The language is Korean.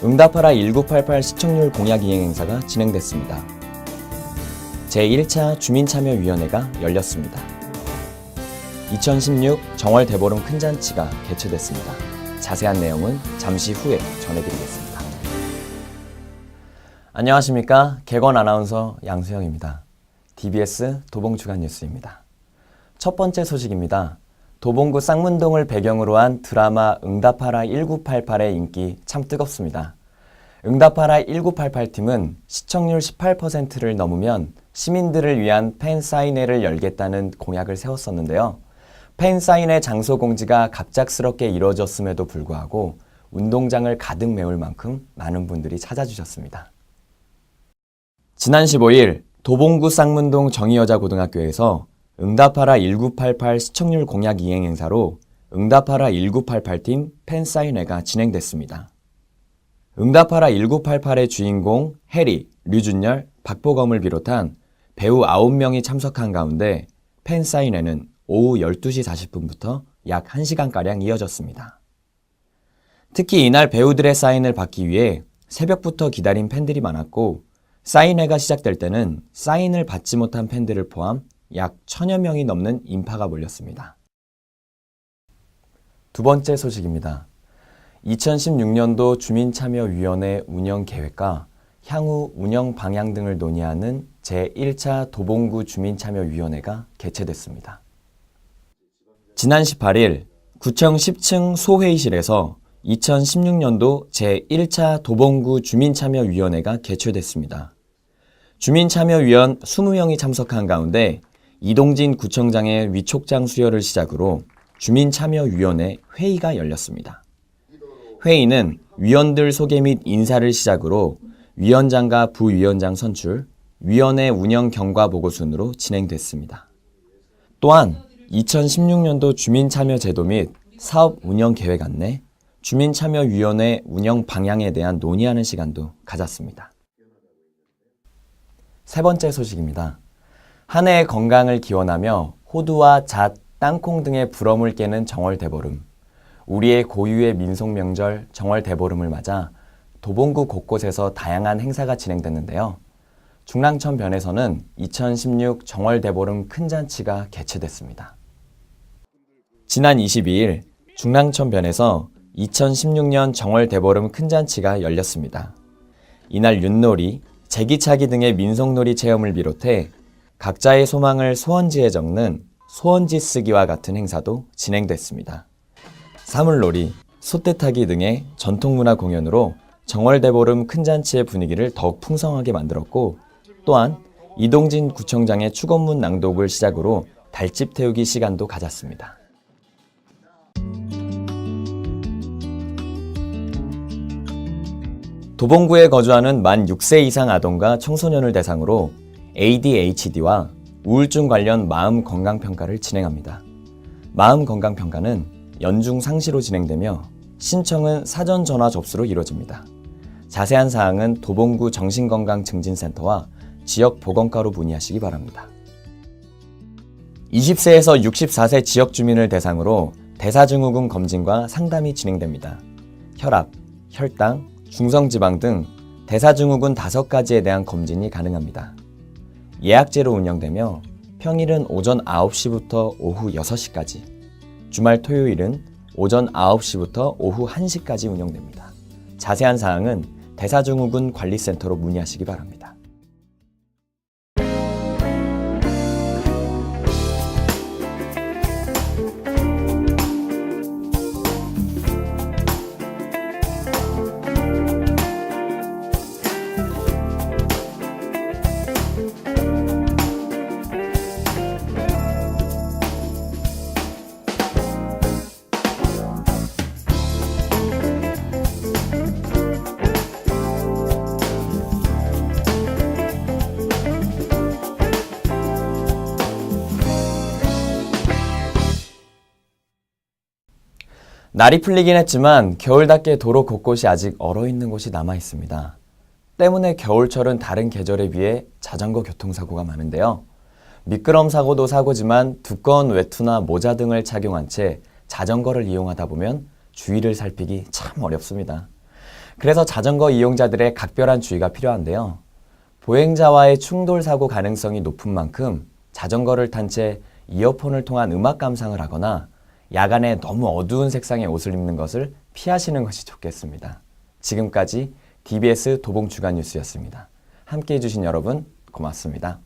응답하라 1988 시청률 공약 이행 행사가 진행됐습니다. 제1차 주민참여위원회가 열렸습니다. 2016 정월 대보름 큰 잔치가 개최됐습니다. 자세한 내용은 잠시 후에 전해드리겠습니다. 안녕하십니까. 개건 아나운서 양수영입니다. DBS 도봉주간 뉴스입니다. 첫 번째 소식입니다. 도봉구 쌍문동을 배경으로 한 드라마 응답하라 1988의 인기 참 뜨겁습니다. 응답하라 1988팀은 시청률 18%를 넘으면 시민들을 위한 팬 사인회를 열겠다는 공약을 세웠었는데요. 팬 사인회 장소 공지가 갑작스럽게 이뤄졌음에도 불구하고 운동장을 가득 메울 만큼 많은 분들이 찾아주셨습니다. 지난 15일 도봉구 쌍문동 정의여자고등학교에서 응답하라 1988 시청률 공약 이행 행사로 응답하라 1988팀 팬 사인회가 진행됐습니다. 응답하라 1988의 주인공 해리, 류준열, 박보검을 비롯한 배우 9명이 참석한 가운데 팬 사인회는 오후 12시 40분부터 약 1시간가량 이어졌습니다. 특히 이날 배우들의 사인을 받기 위해 새벽부터 기다린 팬들이 많았고 사인회가 시작될 때는 사인을 받지 못한 팬들을 포함 약 천여 명이 넘는 인파가 몰렸습니다. 두 번째 소식입니다. 2016년도 주민참여위원회 운영 계획과 향후 운영 방향 등을 논의하는 제1차 도봉구 주민참여위원회가 개최됐습니다. 지난 18일 구청 10층 소회의실에서 2016년도 제1차 도봉구 주민참여위원회가 개최됐습니다. 주민참여위원 20명이 참석한 가운데 이동진 구청장의 위촉장 수여를 시작으로 주민참여위원회 회의가 열렸습니다. 회의는 위원들 소개 및 인사를 시작으로 위원장과 부위원장 선출, 위원회 운영 경과 보고 순으로 진행됐습니다. 또한 2016년도 주민참여 제도 및 사업 운영 계획 안내, 주민참여위원회 운영 방향에 대한 논의하는 시간도 가졌습니다. 세 번째 소식입니다. 한 해의 건강을 기원하며 호두와 잣, 땅콩 등의 부럼을 깨는 정월 대보름. 우리의 고유의 민속 명절 정월 대보름을 맞아 도봉구 곳곳에서 다양한 행사가 진행됐는데요. 중랑천 변에서는 2016 정월 대보름 큰 잔치가 개최됐습니다. 지난 22일 중랑천 변에서 2016년 정월 대보름 큰 잔치가 열렸습니다. 이날 윷놀이, 제기차기 등의 민속놀이 체험을 비롯해 각자의 소망을 소원지에 적는 소원지 쓰기와 같은 행사도 진행됐습니다. 사물놀이, 솥대타기 등의 전통문화 공연으로 정월대보름 큰 잔치의 분위기를 더욱 풍성하게 만들었고 또한 이동진 구청장의 축원문 낭독을 시작으로 달집 태우기 시간도 가졌습니다. 도봉구에 거주하는 만 6세 이상 아동과 청소년을 대상으로 ADHD와 우울증 관련 마음 건강 평가를 진행합니다. 마음 건강 평가는 연중 상시로 진행되며 신청은 사전 전화 접수로 이루어집니다. 자세한 사항은 도봉구 정신건강증진센터와 지역 보건과로 문의하시기 바랍니다. 20세에서 64세 지역 주민을 대상으로 대사증후군 검진과 상담이 진행됩니다. 혈압, 혈당, 중성지방 등 대사증후군 5가지에 대한 검진이 가능합니다. 예약제로 운영되며 평일은 오전 9시부터 오후 6시까지, 주말 토요일은 오전 9시부터 오후 1시까지 운영됩니다. 자세한 사항은 대사증후군 관리센터로 문의하시기 바랍니다. 날이 풀리긴 했지만 겨울답게 도로 곳곳이 아직 얼어 있는 곳이 남아 있습니다. 때문에 겨울철은 다른 계절에 비해 자전거 교통사고가 많은데요. 미끄럼 사고도 사고지만 두꺼운 외투나 모자 등을 착용한 채 자전거를 이용하다 보면 주위를 살피기 참 어렵습니다. 그래서 자전거 이용자들의 각별한 주의가 필요한데요. 보행자와의 충돌 사고 가능성이 높은 만큼 자전거를 탄 채 이어폰을 통한 음악 감상을 하거나 야간에 너무 어두운 색상의 옷을 입는 것을 피하시는 것이 좋겠습니다. 지금까지 DBS 도봉주간 뉴스였습니다. 함께 해주신 여러분 고맙습니다.